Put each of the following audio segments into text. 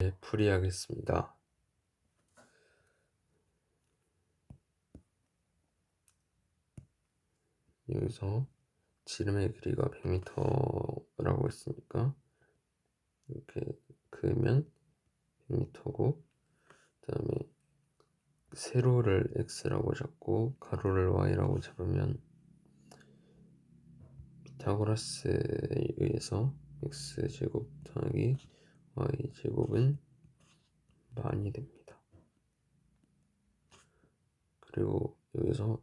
네, 풀이하겠습니다. 여기서 지름의 길이가 100m라고 했으니까 이렇게 그으면 100m고 그 다음에 세로를 x라고 잡고 가로를 y라고 잡으면 피타고라스에 의해서 x 제곱 더하기 y 제곱은 만이 됩니다. 그리고 여기서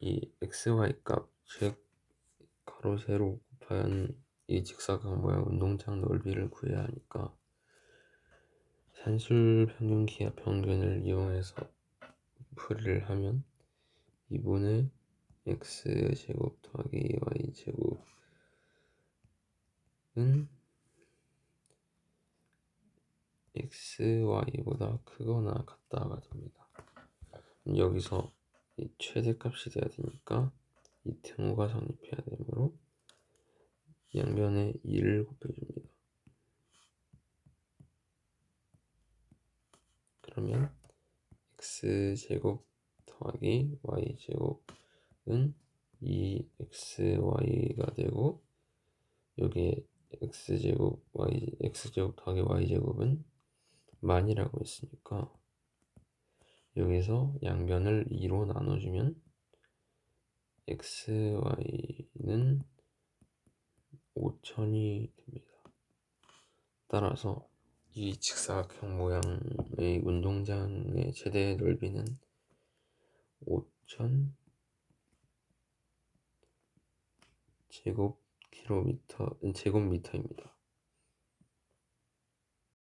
이 xy 값, 즉 가로 세로 곱한 이 직사각 모양 운동장 넓이를 구해야 하니까 산술 평균 기하 평균을 이용해서 풀이를 하면 2분의 x 제곱 더하기 y 제곱은 xy보다 크거나 같다가 됩니다. 여기서 이 최대값이 돼야 되니까 이 등호가 성립해야 되므로 양변에 2를 곱해줍니다. 그러면 x제곱 더하기 y제곱은 2xy가 되고 여기에 x제곱 y x제곱 더하기 y제곱은 만이라고 했으니까 여기서 양변을 2로 나눠주면 xy는 5천이 됩니다. 따라서 이 직사각형 모양의 운동장의 최대 넓이는 5천 제곱 킬로미터 제곱미터입니다.